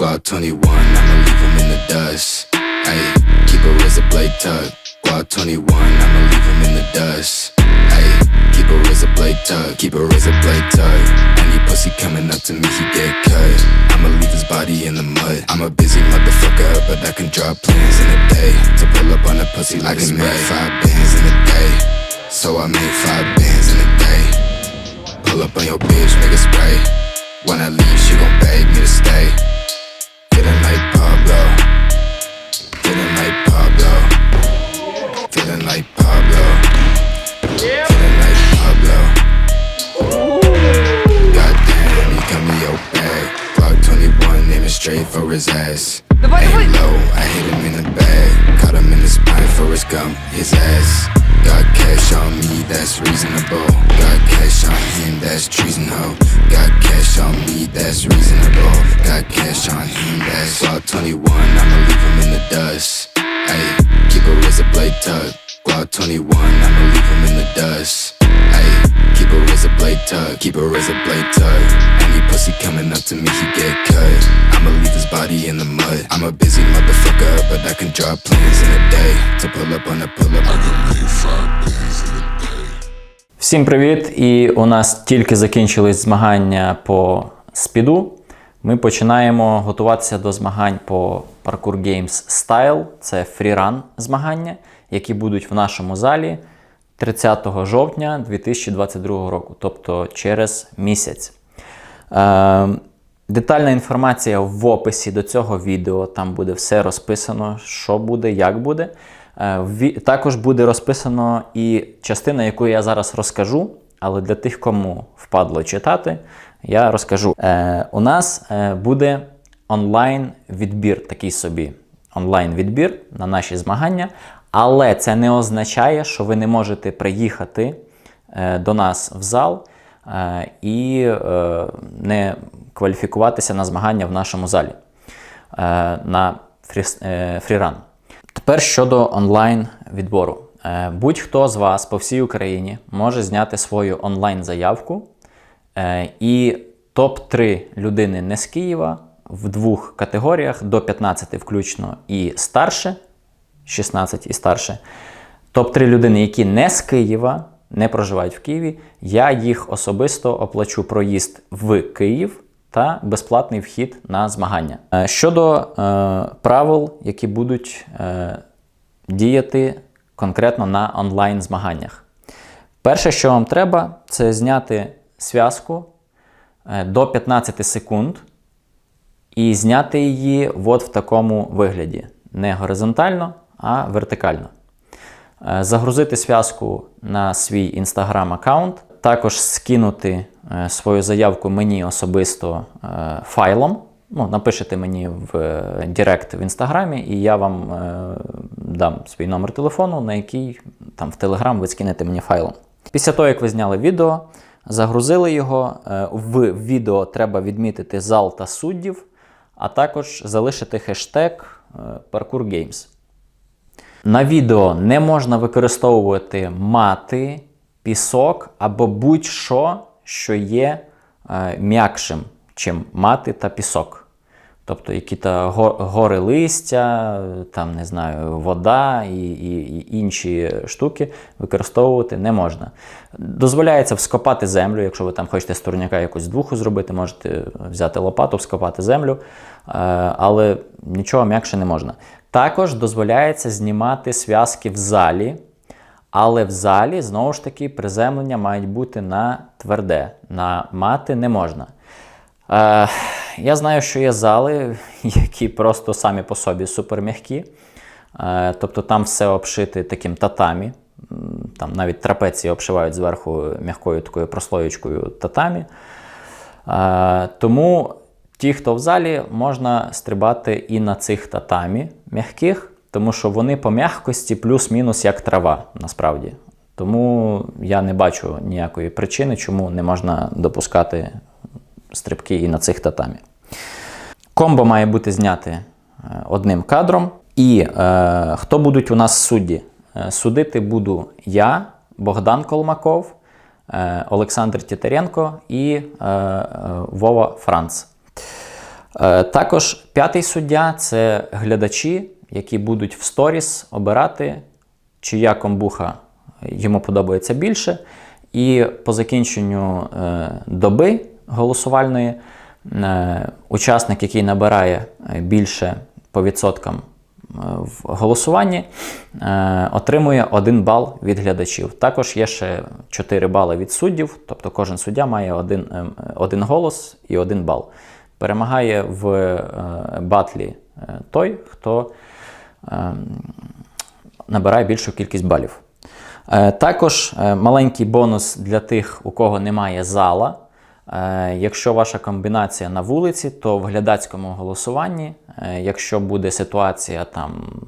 Squad 21, I'ma leave him in the dust. Ayy, keep a razor blade tucked. Squad 21, I'ma leave him in the dust. Ayy, keep a razor blade tucked. Keep a razor blade tucked. Any pussy coming up to me, he get cut. I'ma leave his body in the mud. I'm a busy motherfucker, but I can draw plans in a day. To pull up on a pussy like a make five bands in a day. So I make five bands in a day. Pull up on your bitch, make a spray. When I leave, she gon' beg me to stay. Pablo. Feeling like Pablo. Feeling like Pablo. Feeling like Pablo. Goddamn, he got me your bag. Glock 21, aiming straight for his ass. Ain't low, I hit him in the bag. Caught him in the spine for his gum, his ass. Got cash on me, that's reasonable. Got cash on him, that's treason, ho. Got cash on me, that's reasonable. Got cash on him, that's Glock 21, I'ma leave him in the dust. Ayy, keep a razor blade tucked. Glock 21, I'ma leave him in the dust. Ayy, keep a razor blade tucked. Keep a razor blade tucked. Any pussy coming up to me, he get cut. I'ma leave his body in the mud. I'm a busy motherfucker, but I can draw plans in a day. To pull up on a pull up. Всім привіт! І у нас тільки закінчились змагання по спіду. Ми починаємо готуватися до змагань по Parkour Games Style. Це фріран змагання, які будуть в нашому залі 30 жовтня 2022 року, тобто через місяць. Е, детальна інформація в описі до цього відео. Там буде все розписано, що буде, як буде. Е, Також буде розписано і частина, яку я зараз розкажу, але для тих, кому впадло читати, я розкажу. Е, у нас е, буде онлайн-відбір, такий собі онлайн-відбір на наші змагання, але це не означає, що ви не можете приїхати до нас в зал і не кваліфікуватися на змагання в нашому залі на фріран. Тепер щодо онлайн відбору. Е, Будь-хто з вас по всій Україні може зняти свою онлайн заявку, е, і топ-3 людини не з Києва в двох категоріях до 15 включно і старше, 16 і старше. Топ-3 людини, які не з Києва, не проживають в Києві, я їх особисто оплачу проїзд в Київ та безплатний вхід на змагання. Е, Щодо е, правил, які будуть е, діяти конкретно на онлайн змаганнях. Перше, що вам треба, це зняти зв'язку е, до 15 секунд і зняти її от в такому вигляді. Не горизонтально, а вертикально. Е, Загрузити зв'язку на свій інстаграм аккаунт, також скинути свою заявку мені особисто е, файлом. Ну, напишете мені в е, Директ в інстаграмі, і я вам е, дам свій номер телефону, на який там в Телеграм ви скинете мені файлом. Після того, як ви зняли відео, загрузили його. е, В відео треба відмітити зал та суддів, а також залишити хештег е, Parkour Games. На відео не можна використовувати мати, пісок або будь-що, що є е, м'якшим, чим мати та пісок. Тобто які-то гори листя, там, не знаю, вода і, і, і інші штуки використовувати не можна. Дозволяється вскопати землю, якщо ви там хочете з турняка якусь двуху зробити, можете взяти лопату, вскопати землю, е, але нічого м'якше не можна. Також дозволяється знімати зв'язки в залі, але в залі, знову ж таки, приземлення мають бути на тверде, на мати не можна. Е, я знаю, що є зали, які просто самі по собі суперм'які. Е, тобто там все обшите таким татамі. Там навіть трапеції обшивають зверху м'якою такою прослоєчкою татамі. Е, тому ті, хто в залі, можна стрибати і на цих татамі м'яких, тому що вони по м'якості плюс-мінус як трава, насправді. Тому я не бачу ніякої причини, чому не можна допускати стрибки і на цих татамі. Комбо має бути зняте е, одним кадром. І е, хто будуть у нас судді? Е, Судити буду я, Богдан Колмаков, е, Олександр Тітаренко і е, е, Вова Франц. Е, Також п'ятий суддя це глядачі, які будуть в сторіс обирати, чия комбуха йому подобається більше. І по закінченню е, доби голосувальної е, учасник, який набирає е, більше по відсоткам в голосуванні, отримує 1 бал від глядачів. Також є ще 4 бали від суддів, тобто кожен суддя має один, е, один голос і 1 бал. Перемагає в батлі той, хто набирає більшу кількість балів. Е, Також е, маленький бонус для тих, у кого немає зала. Е, Якщо ваша комбінація на вулиці, то в глядацькому голосуванні, якщо буде ситуація там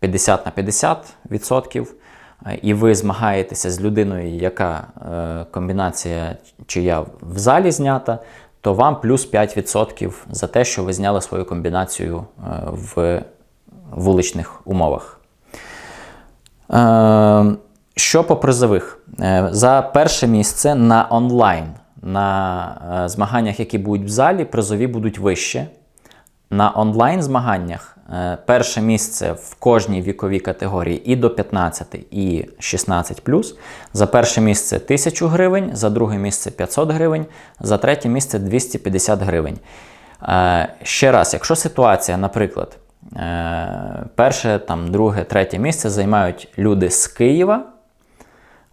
50 на 50 відсотків, е, і ви змагаєтеся з людиною, яка комбінація чия в залі знята, то вам плюс 5% за те, що ви зняли свою комбінацію в вуличних умовах. Е, Що по призових? Е, За перше місце на онлайн, на е, змаганнях, які будуть в залі, призові будуть вище. На онлайн змаганнях е, перше місце в кожній віковій категорії і до 15, і 16 За перше місце 1000 гривень, за друге місце 500 гривень, за третє місце 250 гривень. Ще раз, якщо ситуація, наприклад, перше, там, друге, третє місце займають люди з Києва,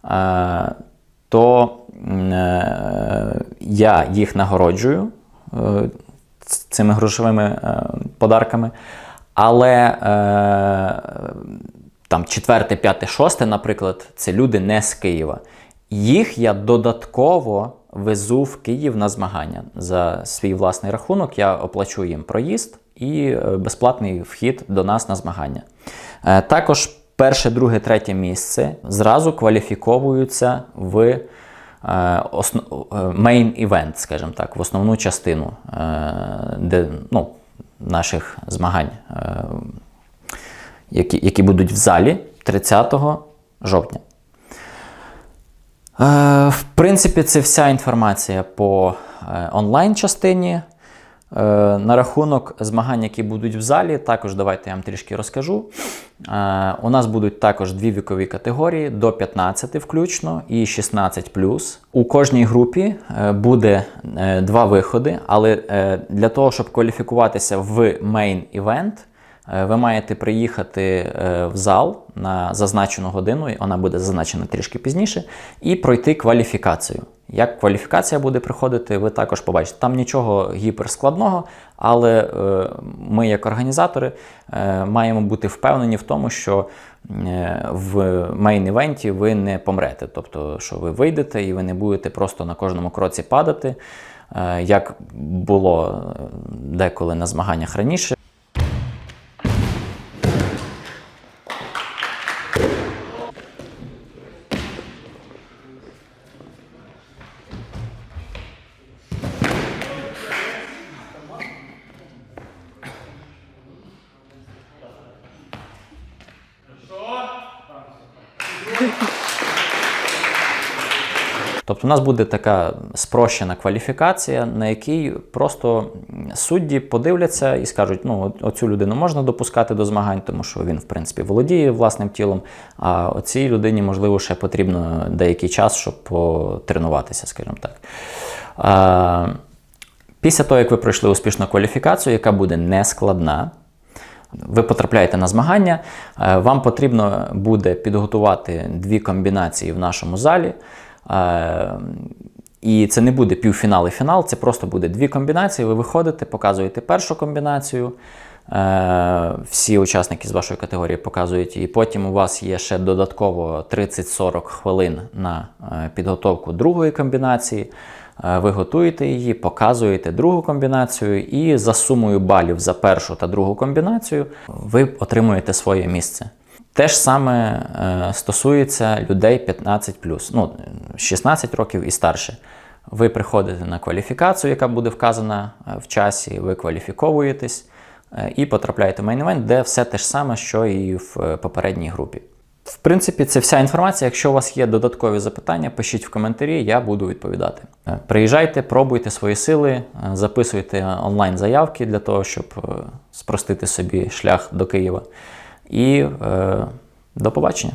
е, то е, я їх нагороджую е, цими грошовими е, подарками. Але е, там четверте, п'яте, шосте, наприклад, це люди не з Києва. Їх я додатково везу в Київ на змагання. За свій власний рахунок я оплачу їм проїзд і е, безплатний вхід до нас на змагання. Е, Також перше, друге, третє місце зразу кваліфіковуються в main event, скажімо так, в основну частину е, де, ну, наших змагань, які, які будуть в залі 30 жовтня. В принципі, це вся інформація по онлайн-частині. Е, На рахунок змагань, які будуть в залі, також давайте я вам трішки розкажу. Е, У нас будуть також дві вікові категорії до 15 включно і 16 У кожній групі е, буде два виходи, але для того, щоб кваліфікуватися в event, Е, Ви маєте приїхати в зал на зазначену годину, і вона буде зазначена трішки пізніше, і пройти кваліфікацію. Як кваліфікація буде приходити, ви також побачите. Там нічого гіперскладного, але е, ми, як організатори, е, маємо бути впевнені в тому, що е, в мейн-івенті ви не помрете. Тобто, що ви вийдете і ви не будете просто на кожному кроці падати, як було деколи на змаганнях раніше. Тобто у нас буде така спрощена кваліфікація, на якій просто судді подивляться і скажуть, ну оцю людину можна допускати до змагань, тому що він, в принципі, володіє власним тілом. А оцій людині, можливо, ще потрібно деякий час, щоб потренуватися, скажімо так. Після того, як ви пройшли успішну кваліфікацію, яка буде нескладна, ви потрапляєте на змагання, е, вам потрібно буде підготувати дві комбінації в нашому залі. Е, І це не буде півфінал і фінал, це просто буде дві комбінації. Ви виходите, показуєте першу комбінацію. е, Всі учасники з вашої категорії показують її. Потім у вас є ще додатково 30-40 хвилин на підготовку другої комбінації. Е, Ви готуєте її, показуєте другу комбінацію, і за сумою балів за першу та другу комбінацію ви отримуєте своє місце. Те ж саме е, стосується людей 15, ну, 16 років і старше. Ви приходите на кваліфікацію, яка буде вказана е, в часі, ви кваліфіковуєтесь і потрапляєте в мейн-івент, де все те ж саме, що і в попередній групі. В принципі, це вся інформація. Якщо у вас є додаткові запитання, пишіть в коментарі, я буду відповідати. Е, Приїжджайте, пробуйте свої сили, е, записуйте онлайн заявки для того, щоб е, спростити собі шлях до Києва. І е, до побачення.